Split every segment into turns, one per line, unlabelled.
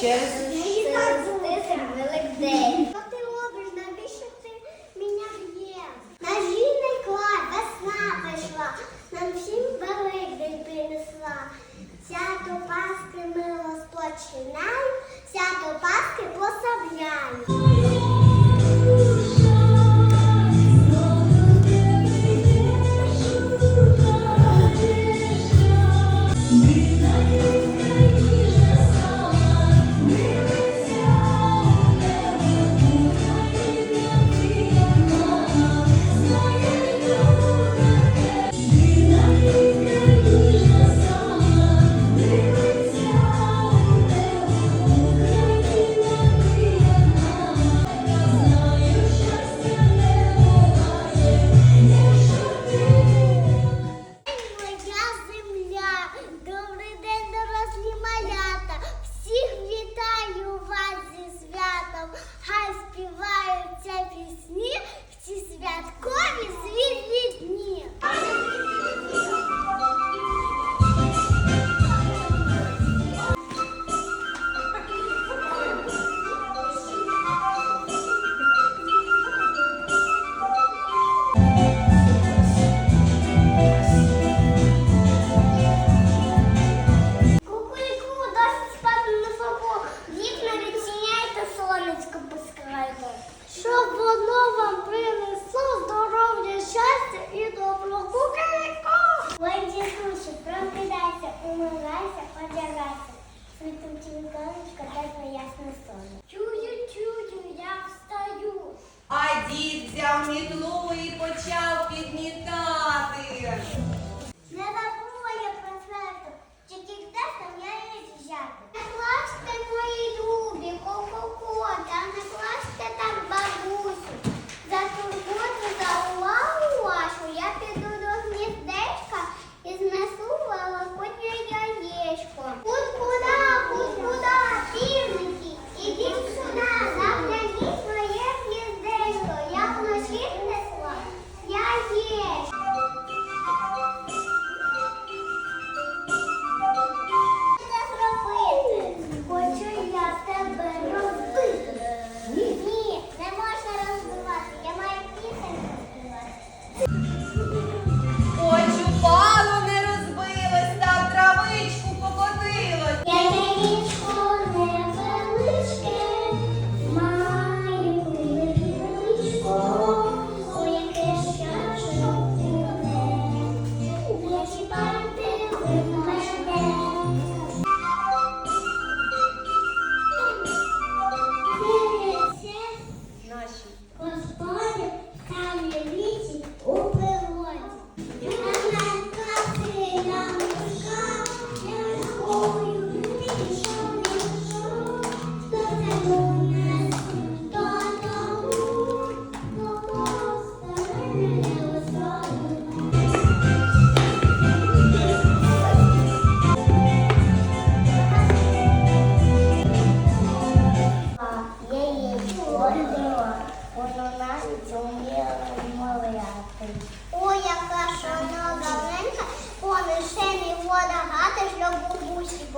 Через На жінний клад весна прийшла, нам всім великдень принесла. Свято Пасхи мило спочина. одягайся, одягайся, світом тілконечко, дай ясне сонце. Чую, чую, я встаю.
А дід взяв мітлу.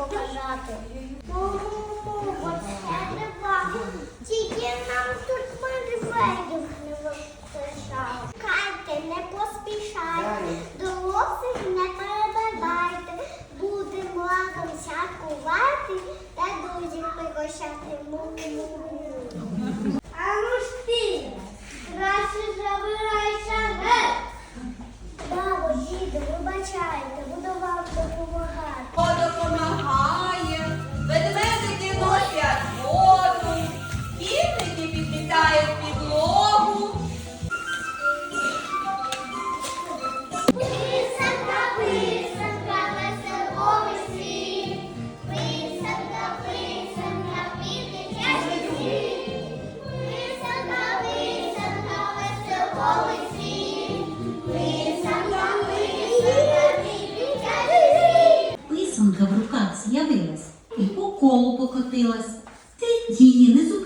показати. Оце треба. Тільки нам тут медведів не вистачало. Кайте, не поспішайте, дорослих не перебивайте. Будемо лаком святкувати та друзів пригощати.
колу покотилась. Ти її не
зустріла.